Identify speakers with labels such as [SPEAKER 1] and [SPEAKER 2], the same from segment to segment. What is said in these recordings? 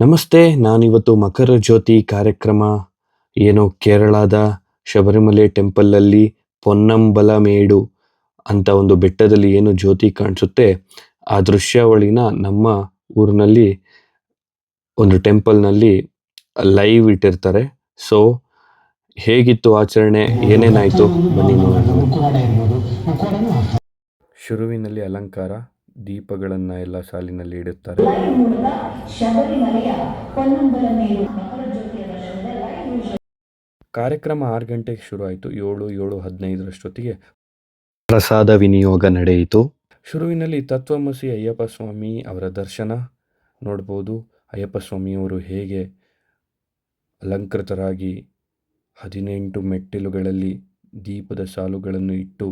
[SPEAKER 1] ನಮಸ್ತೆ, ನಾನಿವತ್ತು ಮಕರ ಜ್ಯೋತಿ ಕಾರ್ಯಕ್ರಮ. ಏನೋ ಕೇರಳದ ಶಬರಿಮಲೆ ಟೆಂಪಲಲ್ಲಿ ಪೊನ್ನಂಬಲಮೇಡು ಅಂತ ಒಂದು ಬೆಟ್ಟದಲ್ಲಿ ಏನು ಜ್ಯೋತಿ ಕಾಣಿಸುತ್ತೆ, ಆ ದೃಶ್ಯಾವಳಿನ ನಮ್ಮ ಊರಿನಲ್ಲಿ ಒಂದು ಟೆಂಪಲ್ನಲ್ಲಿ ಲೈವ್ ಇಟ್ಟಿರ್ತಾರೆ. ಸೊ, ಹೇಗಿತ್ತು ಆಚರಣೆ? ಏನೇನಾಯಿತು? ಬನ್ನಿ ನೋಡೋಣ. ಶುರುವಿನಲ್ಲಿ ಅಲಂಕಾರ, ದೀಪಗಳನ್ನು ಎಲ್ಲ ಸಾಲಿನಲ್ಲಿ ಇಡುತ್ತಾರೆ.
[SPEAKER 2] ಶಬರಿಮಲೆಯ ಪೊನ್ನಂಬಲ ಮೇಲು.
[SPEAKER 1] ಕಾರ್ಯಕ್ರಮ ಆರು ಗಂಟೆಗೆ ಶುರುವಾಯಿತು. ಆಯಿತು ಏಳು ಏಳು ಹದಿನೈದರಷ್ಟೊತ್ತಿಗೆ ಪ್ರಸಾದ ವಿನಿಯೋಗ ನಡೆಯಿತು. ಶುರುವಿನಲ್ಲಿ ತತ್ವಮಸಿ ಅಯ್ಯಪ್ಪ ಸ್ವಾಮಿ ಅವರ ದರ್ಶನ ನೋಡ್ಬೋದು. ಅಯ್ಯಪ್ಪ ಸ್ವಾಮಿಯವರು ಹೇಗೆ ಅಲಂಕೃತರಾಗಿ ಹದಿನೆಂಟು ಮೆಟ್ಟಿಲುಗಳಲ್ಲಿ ದೀಪದ ಸಾಲುಗಳನ್ನು ಇಟ್ಟು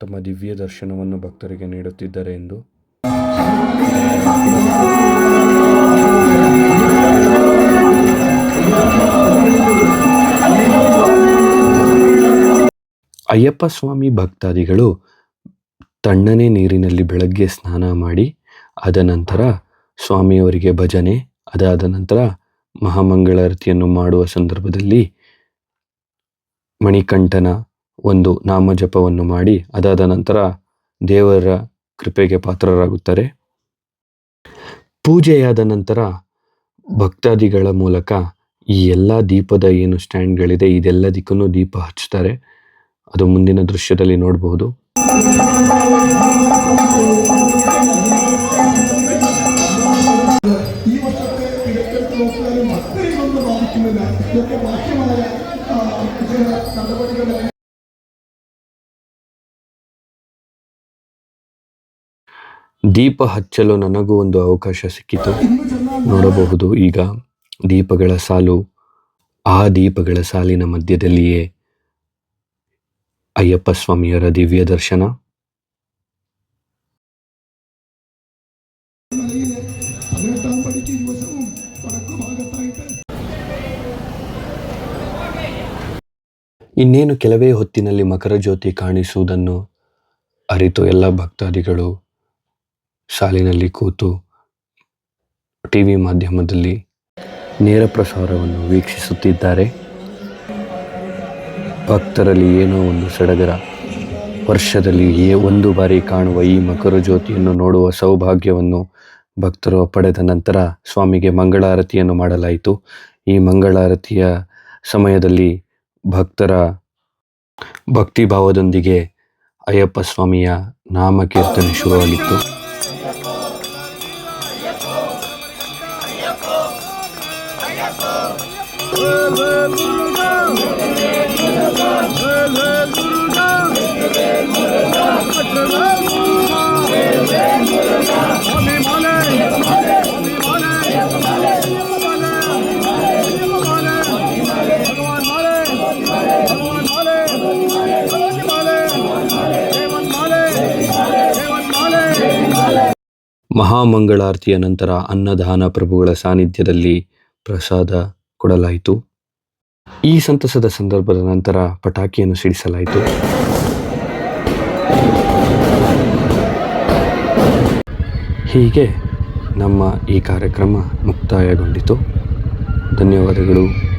[SPEAKER 1] ತಮ್ಮ ದಿವ್ಯ ದರ್ಶನವನ್ನು ಭಕ್ತರಿಗೆ ನೀಡುತ್ತಿದ್ದಾರೆ ಎಂದು ಅಯ್ಯಪ್ಪ ಸ್ವಾಮಿ ಭಕ್ತಾದಿಗಳು ತಣ್ಣನೆ ನೀರಿನಲ್ಲಿ ಬೆಳಗ್ಗೆ ಸ್ನಾನ ಮಾಡಿ ಅದ ನಂತರ ಸ್ವಾಮಿಯವರಿಗೆ ಭಜನೆ, ಅದಾದ ನಂತರ ಮಹಾಮಂಗಳಾರತಿಯನ್ನು ಮಾಡುವ ಸಂದರ್ಭದಲ್ಲಿ ಮಣಿಕಂಠನ ಒಂದು ನಾಮಜಪವನ್ನು ಮಾಡಿ, ಅದಾದ ನಂತರ ದೇವರ ಕೃಪೆಗೆ ಪಾತ್ರರಾಗುತ್ತಾರೆ. ಪೂಜೆಯಾದ ನಂತರ ಭಕ್ತಾದಿಗಳ ಮೂಲಕ ಈ ಎಲ್ಲ ದೀಪದ ಏನು ಸ್ಟ್ಯಾಂಡ್ಗಳಿದೆ, ಇದೆಲ್ಲದಕ್ಕೂ ದೀಪ ಹಚ್ತಾರೆ ಅದು ಮುಂದಿನ ದೃಶ್ಯದಲ್ಲಿ ನೋಡಬಹುದು ದೀಪ ಹಚ್ಚಲು ನನಗೂ ಒಂದು ಅವಕಾಶ ಸಿಕ್ಕಿತು. ನೋಡಬಹುದು ಈಗ ದೀಪಗಳ ಸಾಲು ಆ ದೀಪಗಳ ಸಾಲಿನ ಮಧ್ಯದಲ್ಲಿಯೇ ಅಯ್ಯಪ್ಪ ಸ್ವಾಮಿಯವರ ದಿವ್ಯ ದರ್ಶನ. ಇನ್ನೇನು ಕೆಲವೇ ಹೊತ್ತಿನಲ್ಲಿ ಮಕರ ಜ್ಯೋತಿ ಕಾಣಿಸುವುದನ್ನು ಅರಿತು ಎಲ್ಲ ಭಕ್ತಾದಿಗಳು ಸಾಲಿನಲ್ಲಿ ಕೂತು ಟಿ ವಿ ಮಾಧ್ಯಮದಲ್ಲಿ ನೇರ ಪ್ರಸಾರವನ್ನು ವೀಕ್ಷಿಸುತ್ತಿದ್ದಾರೆ. ಭಕ್ತರಲ್ಲಿ ಏನೋ ಒಂದು ಸಡಗರ. ವರ್ಷದಲ್ಲಿ ಏ ಒಂದು ಬಾರಿ ಕಾಣುವ ಈ ಮಕರ ಜ್ಯೋತಿಯನ್ನು ನೋಡುವ ಸೌಭಾಗ್ಯವನ್ನು ಭಕ್ತರು ಪಡೆದ ನಂತರ ಸ್ವಾಮಿಗೆ ಮಂಗಳಾರತಿಯನ್ನು ಮಾಡಲಾಯಿತು. ಈ ಮಂಗಳಾರತಿಯ ಸಮಯದಲ್ಲಿ ಭಕ್ತರ ಭಕ್ತಿಭಾವದೊಂದಿಗೆ ಅಯ್ಯಪ್ಪ ಸ್ವಾಮಿಯ ನಾಮಕೀರ್ತನೆ ಶುರುವಾಗಿತ್ತು. ಮಹಾಮಂಗಳಾರತಿಯ ನಂತರ ಅನ್ನದಾನ ಪ್ರಭುಗಳ ಸಾನ್ನಿಧ್ಯದಲ್ಲಿ ಪ್ರಸಾದ ಕೊಡಲಾಯಿತು. ಈ ಸಂತಸದ ಸಂದರ್ಭದ ನಂತರ ಪಟಾಕಿಯನ್ನು ಸಿಡಿಸಲಾಯಿತು. ಹೀಗೆ ನಮ್ಮ ಈ ಕಾರ್ಯಕ್ರಮ ಮುಕ್ತಾಯಗೊಂಡಿತು. ಧನ್ಯವಾದಗಳು.